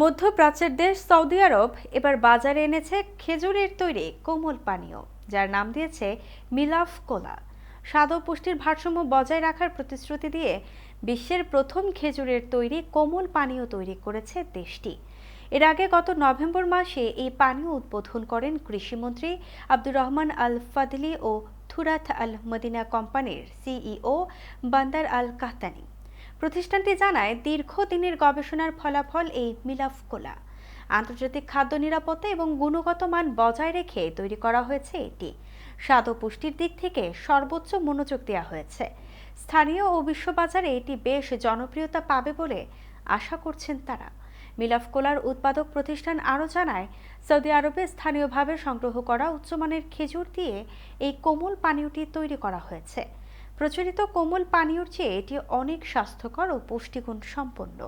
মধ্যপ্রাচ্যের দেশ সৌদি আরব এবার বাজারে এনেছে খেজুরের তৈরি কোমল পানীয়, যার নাম দিয়েছে মিলাফ কোলা। স্বাদ ও পুষ্টির ভারসাম্য বজায় রাখার প্রতিশ্রুতি দিয়ে বিশ্বের প্রথম খেজুরের তৈরি কোমল পানীয় তৈরি করেছে দেশটি। এর আগে গত নভেম্বর মাসে এই পানীয় উদ্বোধন করেন কৃষিমন্ত্রী আব্দুর রহমান আল ফাদলি ও থুরাত আল মদিনা কোম্পানির সিইও বান্দার আল কাহতানি প্রতিষ্ঠানটি জানায়, দীর্ঘদিনের গবেষণার ফলাফল এই মিলাফ কোলা। আন্তর্জাতিক খাদ্য নিরাপত্তা এবং গুণগত মান বজায় রেখে তৈরি করা হয়েছে এটি। স্বাদ ও পুষ্টির দিক থেকে সর্বোচ্চ মনোযোগ দেওয়া হয়েছে। স্থানীয় ও বিশ্ববাজারে এটি বেশ জনপ্রিয়তা পাবে বলে আশা করছেন তারা। মিলাফ কোলার উৎপাদক প্রতিষ্ঠান আরও জানায়, সৌদি আরবে স্থানীয়ভাবে সংগ্রহ করা উচ্চমানের খেজুর দিয়ে এই কোমল পানীয়টি তৈরি করা হয়েছে। প্রচলিত কোমল পানীয়র চেয়ে এটি অনেক স্বাস্থ্যকর ও পুষ্টিগুণ সম্পন্ন।